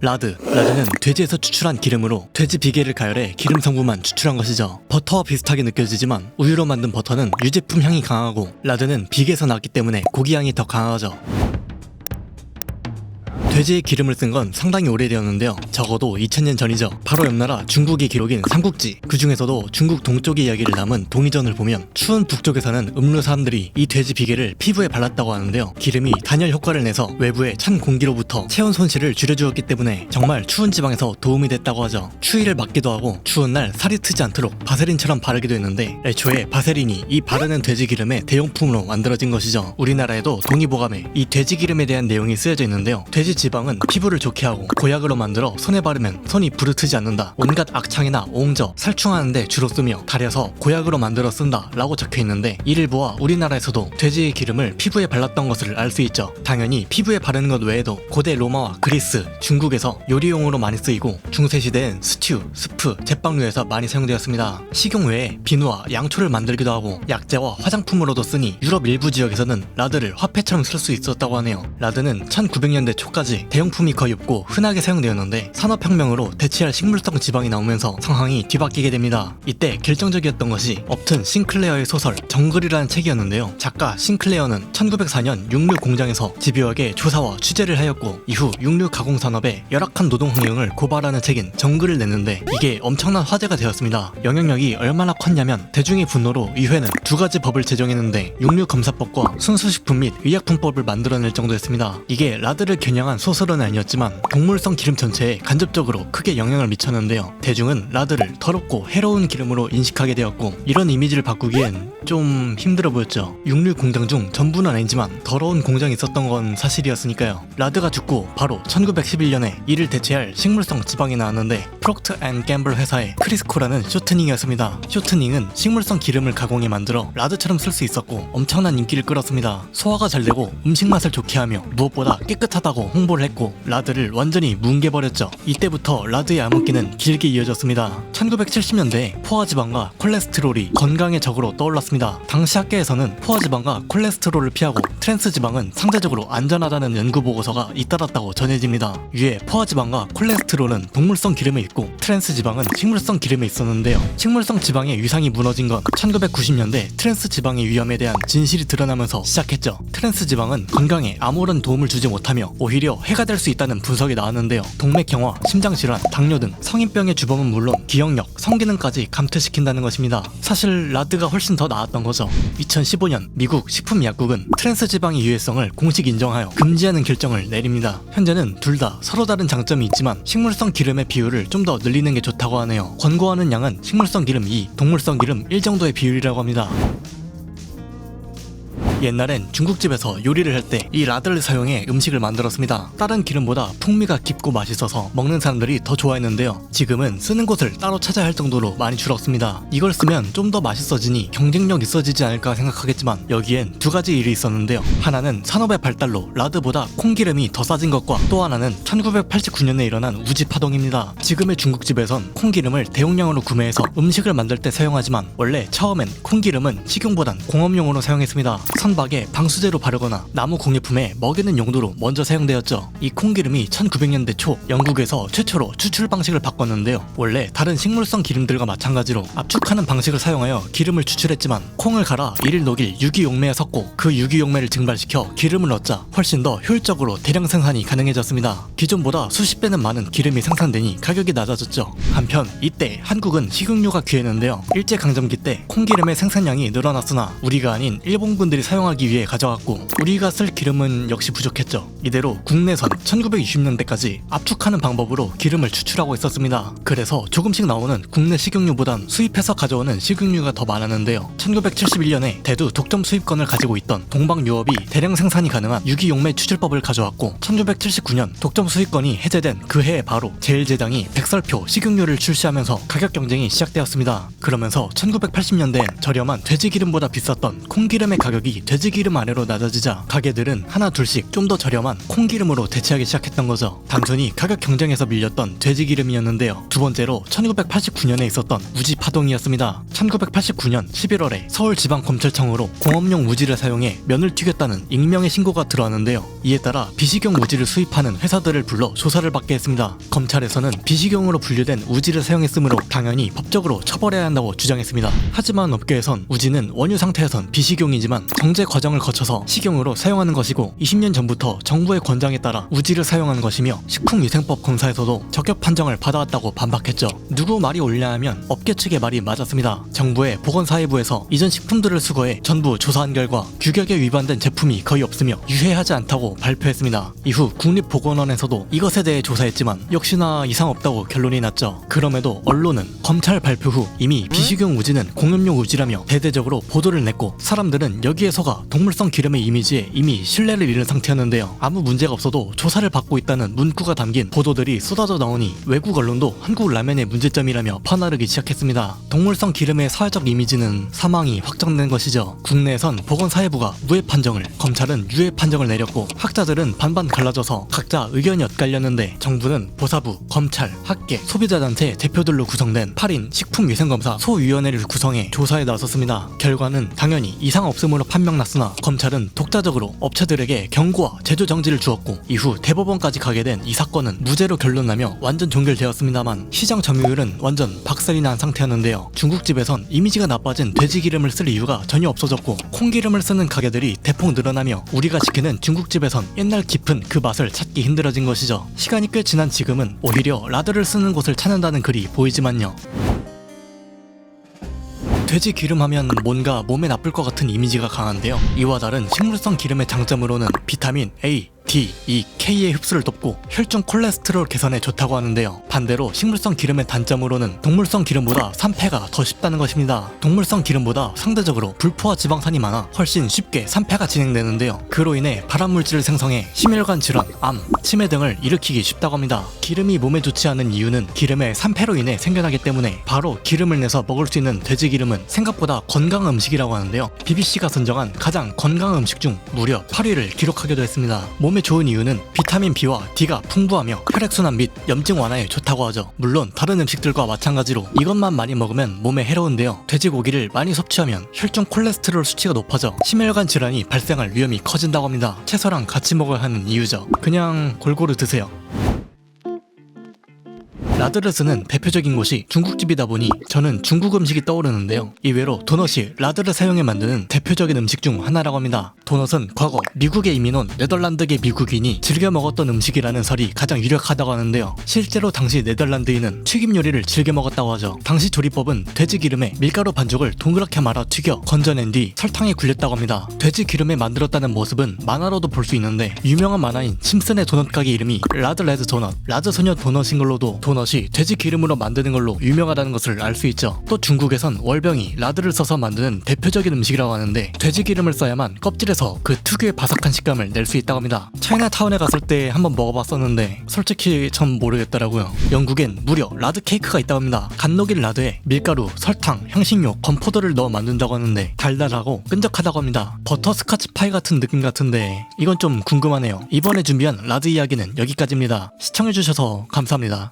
라드. 라드는 돼지에서 추출한 기름으로 돼지 비계를 가열해 기름 성분만 추출한 것이죠. 버터와 비슷하게 느껴지지만 우유로 만든 버터는 유제품 향이 강하고 라드는 비계에서 났기 때문에 고기 향이 더 강하죠. 돼지의 기름을 쓴 건 상당히 오래되었는데요. 적어도 2000년 전이죠. 바로 옆나라 중국의 기록인 삼국지. 그 중에서도 중국 동쪽의 이야기를 담은 동의전을 보면 추운 북쪽에서는 음료 사람들이 이 돼지 비계를 피부에 발랐다고 하는데요. 기름이 단열 효과를 내서 외부의 찬 공기로부터 체온 손실을 줄여주었기 때문에 정말 추운 지방에서 도움이 됐다고 하죠. 추위를 막기도 하고 추운 날 살이 트지 않도록 바세린처럼 바르기도 했는데 애초에 바세린이 이 바르는 돼지 기름의 대용품으로 만들어진 것이죠. 우리나라에도 동의보감에 이 돼지 기름에 대한 내용이 쓰여져 있는데요. 돼지 지방은 피부를 좋게 하고 고약으로 만들어 손에 바르면 손이 부르트지 않는다. 온갖 악창이나 옹저, 살충하는데 주로 쓰며 달여서 고약으로 만들어 쓴다 라고 적혀 있는데 이를 보아 우리나라에서도 돼지의 기름을 피부에 발랐던 것을 알 수 있죠. 당연히 피부에 바르는 것 외에도 고대 로마와 그리스, 중국에서 요리용으로 많이 쓰이고 중세시대엔 스튜, 스프, 제빵류에서 많이 사용되었습니다. 식용 외에 비누와 양초를 만들기도 하고 약재와 화장품으로도 쓰니 유럽 일부 지역에서는 라드를 화폐처럼 쓸 수 있었다고 하네요. 라드는 1900년대 초까지 대용품이 거의 없고 흔하게 사용되었는데 산업혁명으로 대체할 식물성 지방이 나오면서 상황이 뒤바뀌게 됩니다. 이때 결정적이었던 것이 업튼 싱클레어의 소설 정글이라는 책이었는데요. 작가 싱클레어는 1904년 육류 공장에서 집요하게 조사와 취재를 하였고 이후 육류 가공 산업의 열악한 노동 환경을 고발하는 책인 정글을 냈는데 이게 엄청난 화제가 되었습니다. 영향력이 얼마나 컸냐면 대중의 분노로 의회는 두 가지 법을 제정했는데 육류 검사법과 순수식품 및 의약품법을 만들어낼 정도였습니다. 이게 라드를 겨냥한 소설은 아니었지만 동물성 기름 전체에 간접적으로 크게 영향을 미쳤는데요. 대중은 라드를 더럽고 해로운 기름으로 인식하게 되었고 이런 이미지를 바꾸기엔 좀 힘들어 보였죠. 육류 공장 중 전부는 아니지만 더러운 공장이 있었던 건 사실이었으니까요. 라드가 죽고 바로 1911년에 이를 대체할 식물성 지방이 나왔는데 프록트 앤 갬블 회사의 크리스코라는 쇼트닝이었습니다. 쇼트닝은 식물성 기름을 가공해 만들어 라드처럼 쓸 수 있었고 엄청난 인기를 끌었습니다. 소화가 잘 되고 음식 맛을 좋게 하며 무엇보다 깨끗하다고 홍보를 했고 라드를 완전히 뭉개버렸죠. 이때부터 라드의 암흑기는 길게 이어졌습니다. 1970년대에 포화 지방과 콜레스테롤이 건강의 적으로 떠올랐습니다. 당시 학계에서는 포화 지방과 콜레스테롤을 피하고 트랜스 지방은 상대적으로 안전하다는 연구 보고서가 잇따랐다고 전해집니다. 위에 포화 지방과 콜레스테롤은 동물성 기름에 있고 트랜스 지방은 식물성 기름에 있었는데요. 식물성 지방의 위상이 무너진 건 1990년대 트랜스 지방의 위험에 대한 진실이 드러나면서 시작했죠. 트랜스 지방은 건강에 아무런 도움을 주지 못하며 오히려 해가 될 수 있다는 분석이 나왔는데요. 동맥경화, 심장질환, 당뇨 등 성인병의 주범은 물론 기억력, 성기능까지 감퇴시킨다는 것입니다. 사실 라드가 훨씬 더 나았던 거죠. 2015년 미국 식품약국은 트랜스 지방 의 유해성을 공식 인정하여 금지하는 결정을 내립니다. 현재는 둘 다 서로 다른 장점이 있지만 식물성 기름의 비율을 좀 더 늘리는 게 좋다고 하네요. 권고하는 양은 식물성 기름 2, 동물성 기름 1 정도의 비율이라고 합니다. 옛날엔 중국집에서 요리를 할 때 이 라드를 사용해 음식을 만들었습니다. 다른 기름보다 풍미가 깊고 맛있어서 먹는 사람들이 더 좋아했는데요. 지금은 쓰는 곳을 따로 찾아야 할 정도로 많이 줄었습니다. 이걸 쓰면 좀 더 맛있어지니 경쟁력 있어지지 않을까 생각하겠지만 여기엔 두 가지 일이 있었는데요. 하나는 산업의 발달로 라드보다 콩기름이 더 싸진 것과 또 하나는 1989년에 일어난 우지 파동입니다. 지금의 중국집에선 콩기름을 대용량으로 구매해서 음식을 만들 때 사용하지만 원래 처음엔 콩기름은 식용보단 공업용으로 사용했습니다. 선 박에 방수제로 바르거나 나무 공예품에 먹이는 용도로 먼저 사용되었죠. 이 콩기름이 1900년대 초 영국에서 최초로 추출 방식을 바꿨는데요. 원래 다른 식물성 기름들과 마찬가지로 압축하는 방식을 사용하여 기름을 추출했지만 콩을 갈아 이를 녹일 유기용매에 섞고 그 유기용매를 증발시켜 기름을 얻자 훨씬 더 효율적으로 대량 생산이 가능해졌습니다. 기존보다 수십 배는 많은 기름이 생산되니 가격이 낮아졌죠. 한편 이때 한국은 식용유가 귀했는데요. 일제강점기 때 콩기름의 생산량이 늘어났으나 우리가 아닌 일본군들이 사용 하기 위해 가져갔고 우리가 쓸 기름은 역시 부족했죠. 이대로 국내선 1960년대까지 압축하는 방법으로 기름을 추출하고 있었습니다. 그래서 조금씩 나오는 국내 식용유보단 수입해서 가져오는 식용유가 더 많았는데요. 1971년에 대두 독점 수입권을 가지고 있던 동방유업이 대량 생산이 가능한 유기용매 추출법을 가져왔고 1979년 독점 수입권이 해제된 그 해에 바로 제일제당이 백설표 식용유를 출시하면서 가격 경쟁이 시작되었습니다. 그러면서 1980년대엔 저렴한 돼지 기름보다 비쌌던 콩기름의 가격이 돼지기름 아래로 낮아지자 가게들은 하나 둘씩 좀 더 저렴한 콩기름으로 대체하기 시작했던 거죠. 단순히 가격 경쟁에서 밀렸던 돼지기름이었는데요. 두 번째로 1989년에 있었던 우지 파동이었습니다. 1989년 11월에 서울지방검찰청으로 공업용 우지를 사용해 면을 튀겼다는 익명의 신고가 들어왔는데요. 이에 따라 비식용 우지를 수입하는 회사들을 불러 조사를 받게 했습니다. 검찰에서는 비식용으로 분류된 우지를 사용했으므로 당연히 법적으로 처벌해야 한다고 주장했습니다. 하지만 업계에선 우지는 원유 상태에선 비식용이지만 정제 과정을 거쳐서 식용으로 사용하는 것이고 20년 전부터 정부의 권장에 따라 우지를 사용하는 것이며 식품위생법 검사에서도 적격 판정을 받아왔다고 반박했죠. 누구 말이 옳냐 하면 업계 측의 말이 맞았습니다. 정부의 보건사회부에서 이전 식품들을 수거해 전부 조사한 결과 규격에 위반된 제품이 거의 없으며 유해하지 않다고 발표했습니다. 이후 국립보건원에서도 이것에 대해 조사했지만 역시나 이상 없다고 결론이 났죠. 그럼에도 언론은 검찰 발표 후 이미 비식용 우지는 공염용 우지라며 대대적으로 보도를 냈고 사람들은 여기에서 가 동물성 기름의 이미지에 이미 신뢰를 잃은 상태였는데요. 아무 문제가 없어도 조사를 받고 있다는 문구가 담긴 보도들이 쏟아져 나오니 외국 언론도 한국 라면의 문제점이라며 퍼나르기 시작했습니다. 동물성 기름의 사회적 이미지는 사망이 확정된 것이죠. 국내에선 보건사회부가 무해 판정을, 검찰은 유해 판정을 내렸고 학자들은 반반 갈라져서 각자 의견이 엇갈렸는데 정부는 보사부, 검찰, 학계, 소비자단체 대표들로 구성된 8인 식품위생검사 소위원회를 구성해 조사에 나섰습니다. 결과는 당연히 이상 없음으로 판명 났으나 검찰은 독자적으로 업체들에게 경고와 제조 정지를 주었고 이후 대법원까지 가게 된 이 사건은 무죄로 결론나며 완전 종결되었습니다만 시장 점유율은 완전 박살이 난 상태였는데요. 중국집에선 이미지가 나빠진 돼지 기름을 쓸 이유가 전혀 없어졌고 콩기름을 쓰는 가게들이 대폭 늘어나며 우리가 지키는 중국집에선 옛날 깊은 그 맛을 찾기 힘들어진 것이죠. 시간이 꽤 지난 지금은 오히려 라드를 쓰는 곳을 찾는다는 글이 보이지만요. 돼지 기름 하면 뭔가 몸에 나쁠 것 같은 이미지가 강한데요. 이와 다른 식물성 기름의 장점으로는 비타민 A, D, E, K의 흡수를 돕고 혈중 콜레스테롤 개선에 좋다고 하는데요. 반대로 식물성 기름의 단점으로는 동물성 기름보다 산패가 더 쉽다는 것입니다. 동물성 기름보다 상대적으로 불포화 지방산이 많아 훨씬 쉽게 산패가 진행되는데요. 그로 인해 발암물질을 생성해 심혈관 질환, 암, 치매 등을 일으키기 쉽다고 합니다. 기름이 몸에 좋지 않은 이유는 기름의 산패로 인해 생겨나기 때문에 바로 기름을 내서 먹을 수 있는 돼지 기름은 생각보다 건강한 음식이라고 하는데요. BBC가 선정한 가장 건강한 음식 중 무려 8위를 기록하기도 했습니다. 몸에 좋은 이유는 비타민 B와 D가 풍부하며 혈액순환 및 염증 완화에 좋다고 하죠. 물론 다른 음식들과 마찬가지로 이것만 많이 먹으면 몸에 해로운데요. 돼지고기를 많이 섭취하면 혈중 콜레스테롤 수치가 높아져 심혈관 질환이 발생할 위험이 커진다고 합니다. 채소랑 같이 먹어야 하는 이유죠. 그냥 골고루 드세요. 라드르스는 대표적인 곳이 중국집이다 보니 저는 중국 음식이 떠오르는데요. 이외로 도넛이 라드를 사용해 만드는 대표적인 음식 중 하나라고 합니다. 도넛은 과거 미국에 이민 온 네덜란드계 미국인이 즐겨 먹었던 음식이라는 설이 가장 유력하다고 하는데요. 실제로 당시 네덜란드인은 튀김 요리를 즐겨 먹었다고 하죠. 당시 조리법은 돼지 기름에 밀가루 반죽을 동그랗게 말아 튀겨 건져낸 뒤 설탕에 굴렸다고 합니다. 돼지 기름에 만들었다는 모습은 만화로도 볼 수 있는데 유명한 만화인 심슨의 도넛 가게 이름이 라드 레드 도넛, 라드 소녀 도넛인 걸로도 도넛 이 돼지 기름으로 만드는 걸로 유명하다는 것을 알 수 있죠. 또 중국에선 월병이 라드를 써서 만드는 대표적인 음식이라고 하는데 돼지 기름을 써야만 껍질에서 그 특유의 바삭한 식감을 낼 수 있다고 합니다. 차이나타운에 갔을 때 한번 먹어봤었는데 솔직히 전 모르겠더라고요. 영국엔 무려 라드 케이크가 있다고 합니다. 간 녹인 라드에 밀가루, 설탕, 향신료, 건포도를 넣어 만든다고 하는데 달달하고 끈적하다고 합니다. 버터 스카치 파이 같은 느낌 같은데 이건 좀 궁금하네요. 이번에 준비한 라드 이야기는 여기까지입니다. 시청해주셔서 감사합니다.